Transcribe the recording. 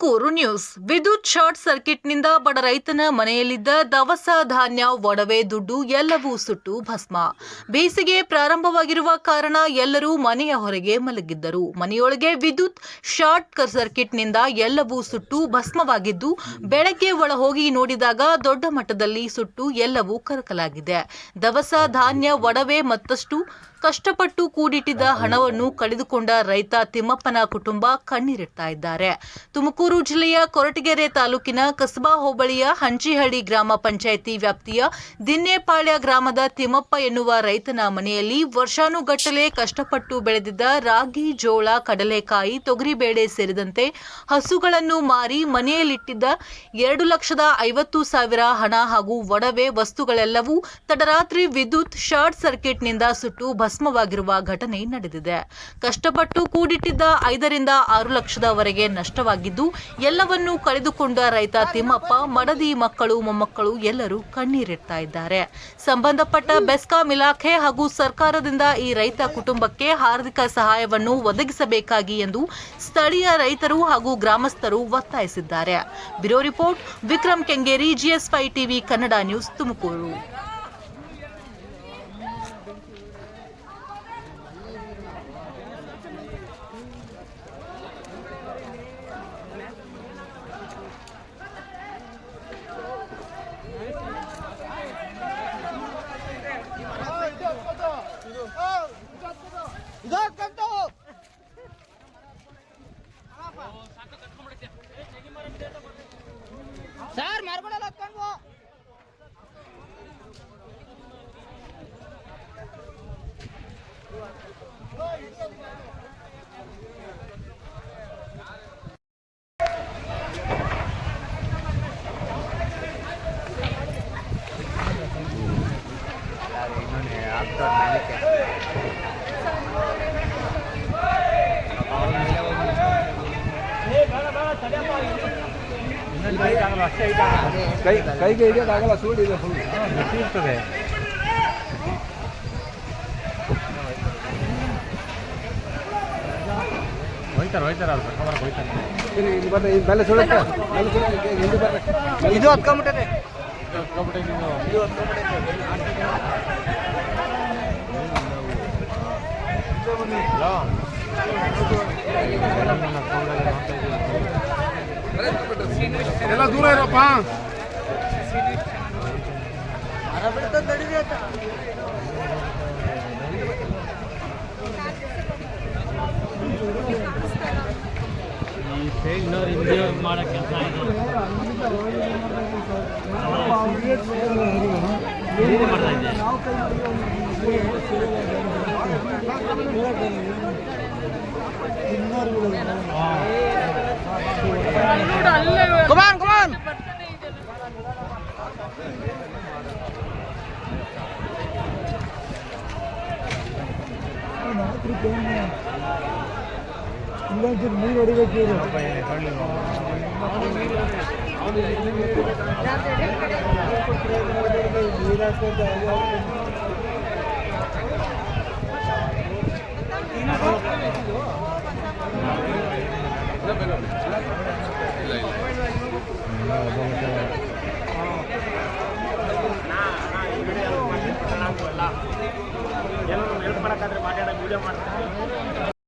Tumakuru news. ವಿದ್ಯುತ್ short ಸರ್ಕಿಟ್ನಿಂದ ಬಡ ರೈತನ ಮನೆಯಲ್ಲಿದ್ದ ದವಸ ಧಾನ್ಯ, ಒಡವೆ, ದುಡ್ಡು ಎಲ್ಲವೂ ಸುಟ್ಟು ಭಸ್ಮ. ಬೇಸಿಗೆ ಪ್ರಾರಂಭವಾಗಿರುವ ಕಾರಣ ಎಲ್ಲರೂ ಮನೆಯ ಹೊರಗೆ ಮಲಗಿದ್ದರು. ಮನೆಯೊಳಗೆ ವಿದ್ಯುತ್ ಶಾರ್ಟ್ ಸರ್ಕಿಟ್ನಿಂದ ಎಲ್ಲವೂ ಸುಟ್ಟು ಭಸ್ಮವಾಗಿದ್ದು, ಬೆಳಗ್ಗೆ ಒಳ ಹೋಗಿ ನೋಡಿದಾಗ ದೊಡ್ಡ ಮಟ್ಟದಲ್ಲಿ ಸುಟ್ಟು ಎಲ್ಲವೂ ಕರಕಲಾಗಿದೆ. ದವಸ ಧಾನ್ಯ, ಒಡವೆ ಮತ್ತಷ್ಟು ಕಷ್ಟಪಟ್ಟು ಕೂಡಿಟ್ಟಿದ್ದ ಹಣವನ್ನು ಕಳೆದುಕೊಂಡ ರೈತ ತಿಮ್ಮಪ್ಪನ ಕುಟುಂಬ ಕಣ್ಣೀರಿಡ್ತಾ ಇದ್ದಾರೆ. ತುಮಕೂರು ಜಿಲ್ಲೆಯ ಕೊರಟಗೆರೆ ತಾಲೂಕಿನ ಕಸಬಾ ಹೋಬಳಿಯ ಹಂಚಿಹಳ್ಳಿ ಗ್ರಾಮ ಪಂಚಾಯಿತಿ ವ್ಯಾಪ್ತಿಯ ದಿನ್ನೇಪಾಳ್ಯ ಗ್ರಾಮದ ತಿಮ್ಮಪ್ಪ ಎನ್ನುವ ರೈತನ ಮನೆಯಲ್ಲಿ ವರ್ಷಾನುಗಟ್ಟಲೆ ಕಷ್ಟಪಟ್ಟು ಬೆಳೆದಿದ್ದ ರಾಗಿ, ಜೋಳ, ಕಡಲೆಕಾಯಿ, ತೊಗರಿಬೇಳೆ ಸೇರಿದಂತೆ ಹಸುಗಳನ್ನು ಮಾರಿ ಮನೆಯಲ್ಲಿಟ್ಟಿದ್ದ ಎರಡು ಲಕ್ಷದ ಐವತ್ತು ಸಾವಿರ ಹಣ ಹಾಗೂ ಒಡವೆ ವಸ್ತುಗಳೆಲ್ಲವೂ ತಡರಾತ್ರಿ ವಿದ್ಯುತ್ ಶಾರ್ಟ್ ಸರ್ಕ್ಯೂಟ್ನಿಂದ ಸುಟ್ಟು ಭಸ್ಮವಾಗಿರುವ ಘಟನೆ ನಡೆದಿದೆ. ಕಷ್ಟಪಟ್ಟು ಕೂಡಿಟ್ಟಿದ್ದ ಐದರಿಂದ ಆರು ಲಕ್ಷದವರೆಗೆ ನಷ್ಟವಾಗಿದ್ದು ಎಲ್ಲವನ್ನೂ ಕಳೆದುಕೊಂಡ ರೈತ ತಿಮ್ಮಪ್ಪ, ಮಡದಿ ಮಕ್ಕಳು, ಮೊಮ್ಮಕ್ಕಳು ಎಲ್ಲರೂ ಕಣ್ಣೀರಿಡ್ತಾ ಇದ್ದಾರೆ. ಸಂಬಂಧಪಟ್ಟ ಬೆಸ್ಕಾಂ ಇಲಾಖೆ ಹಾಗೂ ಸರ್ಕಾರದಿಂದ ಈ ರೈತ ಕುಟುಂಬಕ್ಕೆ ಆರ್ಥಿಕ ಸಹಾಯವನ್ನು ಒದಗಿಸಬೇಕಾಗಿ ಎಂದು ಸ್ಥಳೀಯ ರೈತರು ಹಾಗೂ ಗ್ರಾಮಸ್ಥರು ಒತ್ತಾಯಿಸಿದ್ದಾರೆ. Bureau report, Vikram Kengeri GS five TV, Kannada news Tumakuru. ಕೈ ಕೈಗೆ ಹಿಡಿಯೋಕ್ಕಾಗಲ್ಲ ಸೂಡಿ ಇದೆ ಫುಲ್ ಇರ್ತದೆ ಹೋಯ್ತಾರೆ ಹೋಯ್ತಾರೆ ಅವ್ರು ಕರ್ಕೊಂಬರಕ್ಕೆ ಎಲ್ಲ ದೂರ ಇರಪ್ಪ. ಮಾಡೋ ಕೆಲಸ ಮಾಡ್ತಾ ಇದ್ದೆ? ಕುಮಾನ್ ಕುಮಾನ್ ನೀರು ಹೊಡಿಬೇಕು ಏನಾದ್ರು ಹೆಲ್ಪ್ ಮಾಡೋಕ್ಕಾದ್ರೆ ಮಾತಾಡೋ ವಿಡಿಯೋ ಮಾಡ್ತಾರೆ